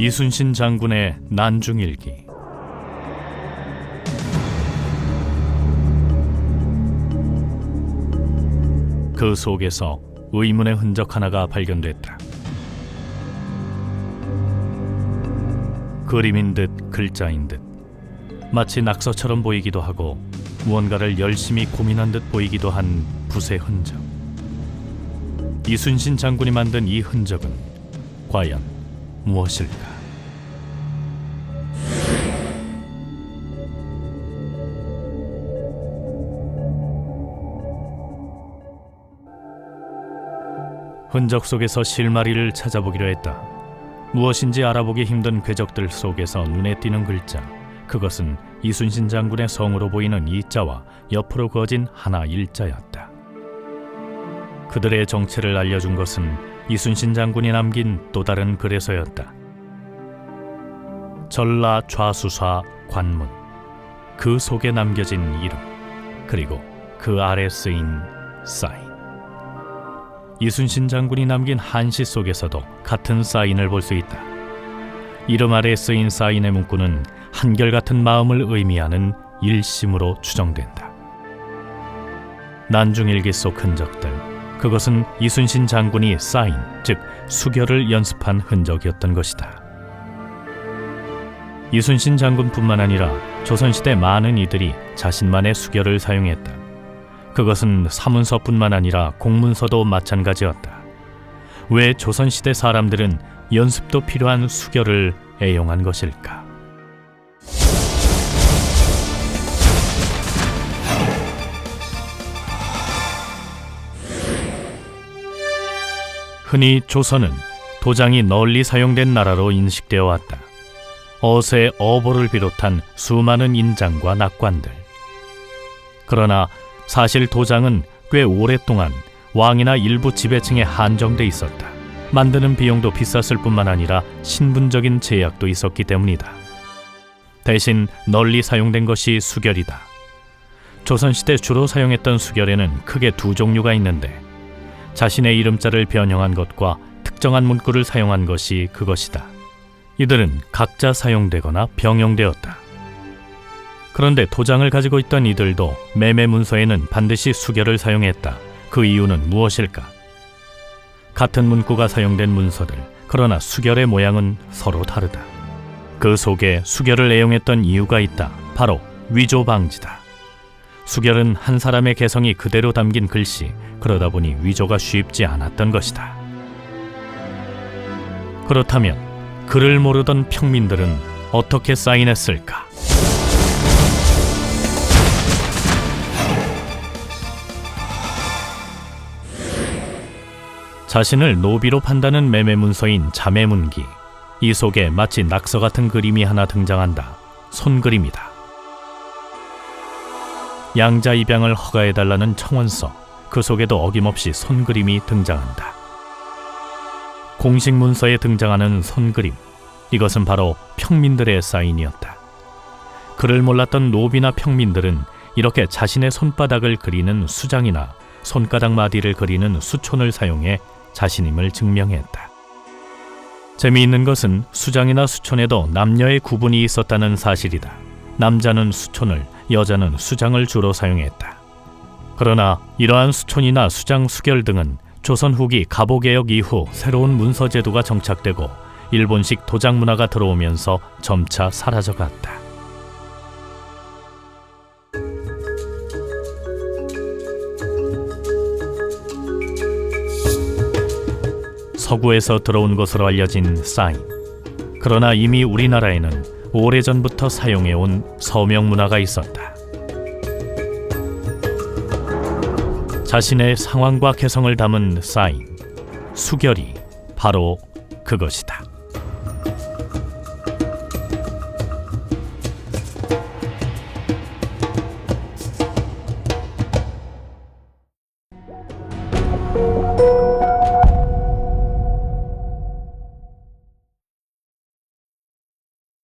이순신 장군의 난중일기 그 속에서 의문의 흔적 하나가 발견됐다. 그림인 듯 글자인 듯 마치 낙서처럼 보이기도 하고 무언가를 열심히 고민한 듯 보이기도 한 붓의 흔적. 이순신 장군이 만든 이 흔적은 과연 무엇일까? 흔적 속에서 실마리를 찾아보기로 했다. 무엇인지 알아보기 힘든 궤적들 속에서 눈에 띄는 글자. 그것은 이순신 장군의 성으로 보이는 이자와 옆으로 그어진 하나 일자였다. 그들의 정체를 알려준 것은 이순신 장군이 남긴 또 다른 글에서였다. 전라 좌수사 관문 그 속에 남겨진 이름 그리고 그 아래 쓰인 사인 이순신 장군이 남긴 한시 속에서도 같은 사인을 볼 수 있다. 이름 아래 쓰인 사인의 문구는 한결같은 마음을 의미하는 일심으로 추정된다. 난중일기 속 흔적들 그것은 이순신 장군이 사인 즉 수결을 연습한 흔적이었던 것이다. 이순신 장군뿐만 아니라 조선시대 많은 이들이 자신만의 수결을 사용했다. 그것은 사문서뿐만 아니라 공문서도 마찬가지였다. 왜 조선시대 사람들은 연습도 필요한 수결을 애용한 것일까? 흔히 조선은 도장이 널리 사용된 나라로 인식되어 왔다. 어세 어보를 비롯한 수많은 인장과 낙관들. 그러나 사실 도장은 꽤 오랫동안 왕이나 일부 지배층에 한정돼 있었다. 만드는 비용도 비쌌을 뿐만 아니라 신분적인 제약도 있었기 때문이다. 대신 널리 사용된 것이 수결이다. 조선시대 주로 사용했던 수결에는 크게 두 종류가 있는데 자신의 이름자를 변형한 것과 특정한 문구를 사용한 것이 그것이다. 이들은 각자 사용되거나 병용되었다. 그런데 도장을 가지고 있던 이들도 매매 문서에는 반드시 수결을 사용했다. 그 이유는 무엇일까? 같은 문구가 사용된 문서들, 그러나 수결의 모양은 서로 다르다. 그 속에 수결을 애용했던 이유가 있다. 바로 위조 방지다. 수결은 한 사람의 개성이 그대로 담긴 글씨, 그러다 보니 위조가 쉽지 않았던 것이다. 그렇다면 글을 모르던 평민들은 어떻게 사인했을까? 자신을 노비로 판다는 매매 문서인 자매문기. 이 속에 마치 낙서 같은 그림이 하나 등장한다. 손그림이다. 양자 입양을 허가해 달라는 청원서. 그 속에도 어김없이 손그림이 등장한다. 공식 문서에 등장하는 손그림. 이것은 바로 평민들의 사인이었다. 그를 몰랐던 노비나 평민들은 이렇게 자신의 손바닥을 그리는 수장이나 손가락 마디를 그리는 수촌을 사용해 자신임을 증명했다. 재미있는 것은 수장이나 수촌에도 남녀의 구분이 있었다는 사실이다. 남자는 수촌을, 여자는 수장을 주로 사용했다. 그러나 이러한 수촌이나 수장 수결 등은 조선 후기 갑오개혁 이후 새로운 문서 제도가 정착되고 일본식 도장 문화가 들어오면서 점차 사라져갔다. 서구에서 들어온 것으로 알려진 사인. 그러나 이미 우리나라에는 오래전부터 사용해온 서명 문화가 있었다. 자신의 상황과 개성을 담은 사인, 수결이 바로 그것이다.